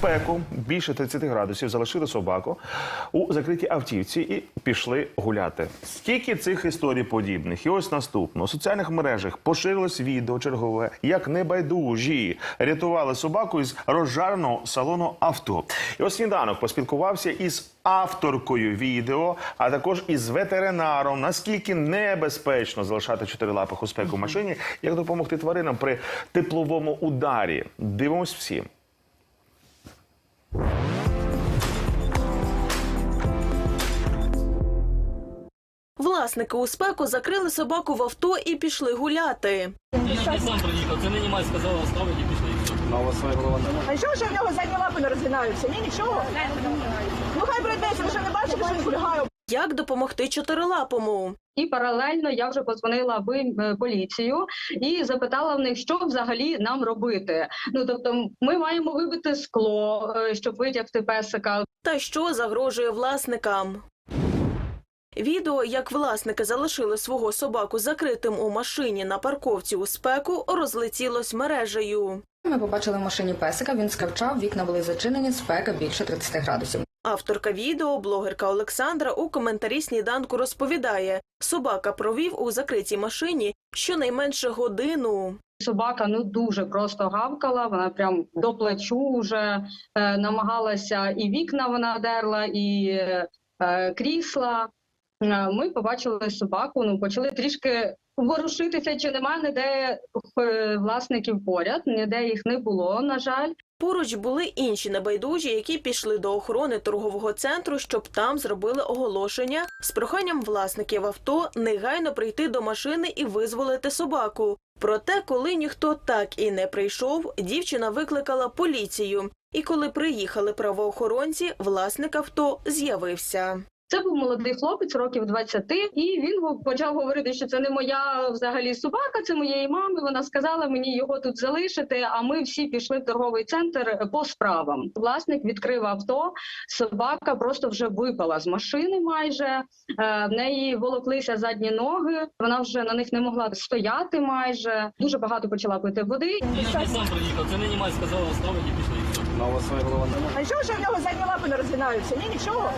спеку більше 30 градусів залишили собаку у закритій автівці і пішли гуляти. Скільки цих історій подібних? І ось наступно у соціальних мережах поширилось відео чергове, як небайдужі рятували собаку із розжареного салону авто. І ось сніданок поспілкувався із авторкою відео, а також із ветеринаром. Наскільки небезпечно залишати чотирилапих у спеку в машині, як допомогти тваринам при тепловому ударі? Дивимось всі. Власники у спеку закрили собаку в авто і пішли гуляти. Я сам приїхав, це мать сказала оставити і пішли. А у вас своя голова? А що ж в нього задні лапи не розгинаються? Ні, нічого. Ну хай прийдеться, ви що не бачите, що він кульгає? Як допомогти чотирилапому? І паралельно я вже подзвонила в е, поліцію і запитала в них, що взагалі нам робити. Ну тобто, ми маємо вибити скло, е, щоб витягти песика. Та що загрожує власникам? Відео, як власники залишили свого собаку закритим у машині на парковці у спеку, розлетілось мережею. Ми побачили в машині песика. Він скавчав, вікна були зачинені, спека більше 30 градусів. Авторка відео, блогерка Олександра, у коментарі сніданку розповідає: собака провів у закритій машині щонайменше годину. Собака ну дуже просто гавкала. Вона прям до плечу вже е, намагалася і вікна вона дерла, і е, крісла. Е, Ми побачили собаку. Ну почали трішки ворушитися, чи немає ніде е, власників поряд, ніде їх не було. На жаль. Поруч були інші небайдужі, які пішли до охорони торгового центру, щоб там зробили оголошення з проханням власників авто негайно прийти до машини і визволити собаку. Проте, коли ніхто так і не прийшов, дівчина викликала поліцію. І коли приїхали правоохоронці, власник авто з'явився. Це був молодий хлопець, років 20, і він почав говорити, що це не моя взагалі собака, це моєї мами. Вона сказала мені його тут залишити. А ми всі пішли в торговий центр по справам. Власник відкрив авто. Собака просто вже випала з машини. Майже Е, в неї волоклися задні ноги. Вона вже на них не могла стояти. Майже дуже багато почала пити води. Я не сам приїхав, це мені мать сказала оставити і пішли. І. А у вас своя голова? А що ж в нього задні лапи не розгинаються? Ні, нічого.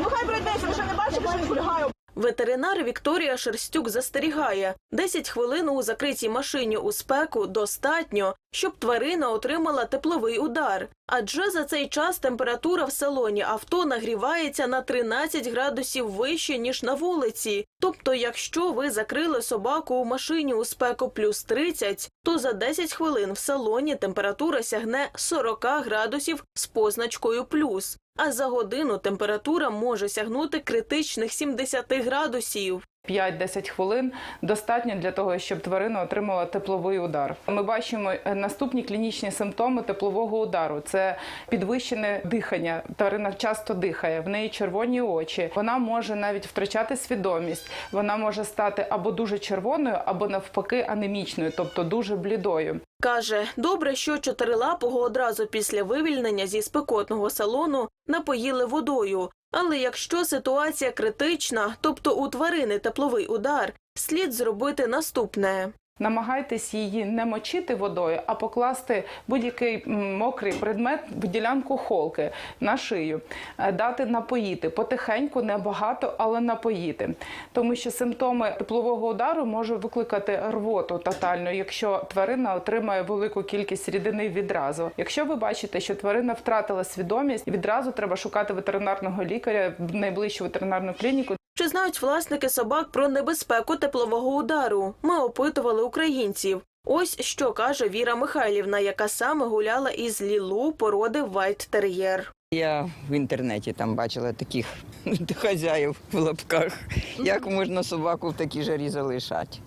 Ну хай прийдеться, ви що не бачите, що він кульгає? Ветеринар Вікторія Шерстюк застерігає: 10 хвилин у закритій машині у спеку достатньо, щоб тварина отримала тепловий удар. Адже за цей час температура в салоні авто нагрівається на 13 градусів вище ніж на вулиці. Тобто, якщо ви закрили собаку у машині у спеку плюс 30, то за 10 хвилин в салоні температура сягне 40 градусів з позначкою плюс. А за годину температура може сягнути критичних 70 градусів. 5-10 хвилин достатньо для того, щоб тварина отримала тепловий удар. Ми бачимо е, наступні клінічні симптоми теплового удару: це підвищене дихання. Тварина часто дихає, в неї червоні очі. Вона може навіть втрачати свідомість. Вона може стати або дуже червоною, або навпаки анемічною, тобто дуже блідою. Каже, добре, що чотирилапого одразу після вивільнення зі спекотного салону напоїли водою. Але якщо ситуація критична, тобто у тварини тепловий удар, слід зробити наступне. Намагайтесь її не мочити водою, а покласти будь-який мокрий предмет в ділянку холки на шию, Е, дати напоїти потихеньку, небагато, але напоїти. Тому що симптоми теплового удару може викликати рвоту тотальну, якщо тварина отримає велику кількість рідини відразу. Якщо ви бачите, що тварина втратила свідомість, відразу треба шукати ветеринарного лікаря в найближчу ветеринарну клініку. Чи знають власники собак про небезпеку теплового удару? Ми опитували українців. Ось що каже Віра Михайлівна, яка саме гуляла із Лілу породи Вайт Тер'єр. Я в інтернеті там бачила таких хазяїв в лапках. Як можна собаку в такій жарі залишати?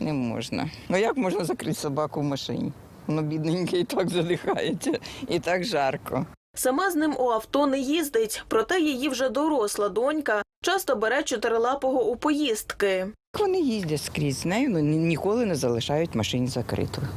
Не можна. Ну як можна закрити собаку в машині? Воно бідненьке і так задихається, і так жарко. Сама з ним у авто не їздить, проте її вже доросла донька часто бере чотирилапого у поїздки. Вони їздять скрізь з нею, ну ні- ніколи не залишають машину закритою.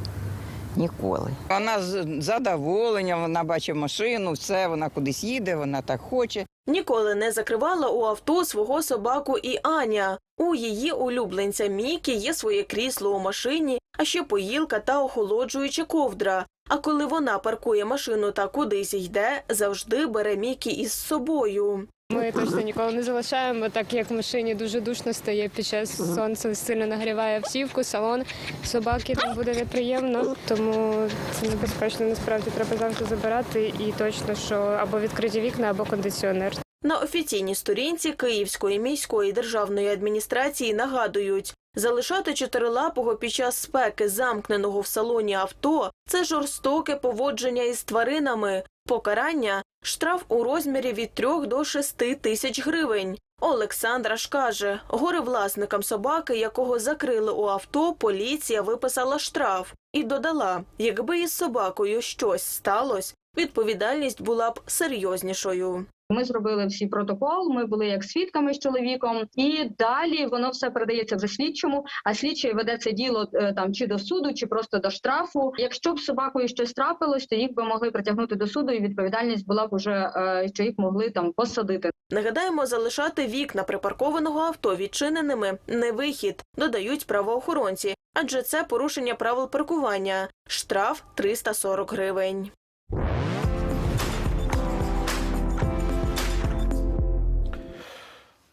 Ніколи. Вона з задоволенням, вона бачить машину, все, вона кудись їде, вона так хоче. Ніколи не закривала у авто свого собаку і Аня. У її улюбленця Мікі є своє крісло у машині, а ще поїлка та охолоджуюча ковдра. А коли вона паркує машину та кудись йде, завжди бере Мікі із собою. Ми точно ніколи не залишаємо, так як в машині дуже душно стає під час сонця, сильно нагріває автівку, салон. Собаки там буде неприємно, тому це небезпечно. Насправді треба завжди забирати і точно, що або відкриті вікна, або кондиціонер. На офіційній сторінці Київської міської державної адміністрації нагадують, залишати чотирилапого під час спеки замкненого в салоні авто це жорстоке поводження із тваринами. Покарання штраф у розмірі від 3 до 6 тисяч гривень. Олександра ж каже, горе власникам собаки, якого закрили у авто, поліція виписала штраф і додала, якби із собакою щось сталося, відповідальність була б серйознішою. Ми зробили всі протокол. Ми були як свідками з чоловіком, і далі воно все передається вже слідчому. А слідчий веде це діло е, там чи до суду, чи просто до штрафу. Якщо б собакою щось трапилось, то їх би могли притягнути до суду, і відповідальність була б уже е, що їх могли там посадити. Нагадаємо, залишати вікна припаркованого авто відчиненими не вихід, додають правоохоронці, адже це порушення правил паркування. Штраф 340 гривень.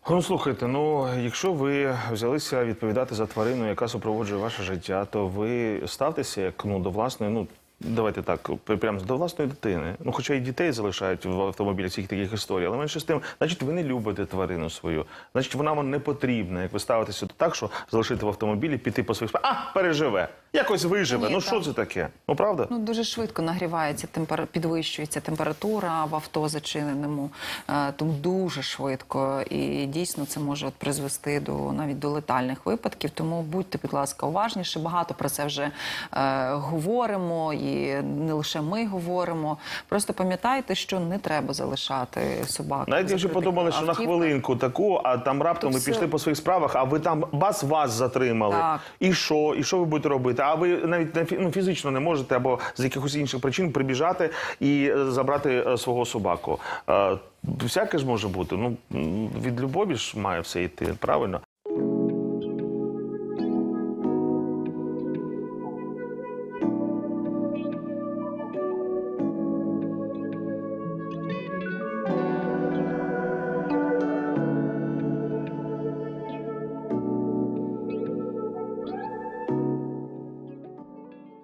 Ну, слухайте, ну якщо ви взялися відповідати за тварину, яка супроводжує ваше життя, то ви ставтеся як ну до власної, ну давайте так, прямо до власної дитини. Ну, хоча і дітей залишають в автомобілі всіх таких історій, але менше з тим, значить, ви не любите тварину свою, значить, вона вам не потрібна. Як ви ставитеся так, що залишити в автомобілі, піти по своїх справах, а переживе, якось виживе. Ні, ну що це таке? Ну правда? Ну дуже швидко нагрівається темпер... підвищується температура в авто зачиненому, е, тому дуже швидко. І дійсно це може от призвести до навіть до летальних випадків. Тому будьте, будь ласка, уважніше. Багато про це вже е, говоримо, і не лише ми говоримо. Просто пам'ятайте, що не треба залишати собак. Навіть якщо подумали, що на хвилинку таку, а там раптом То ви все. пішли по своїх справах, а ви там бас вас затримали. Так. І що? І що ви будете робити? А ви навіть ну, фізично не можете або з якихось інших причин прибіжати і е, забрати е, свого собаку. Е, Всяке ж може бути. Ну від любові ж має все йти, правильно.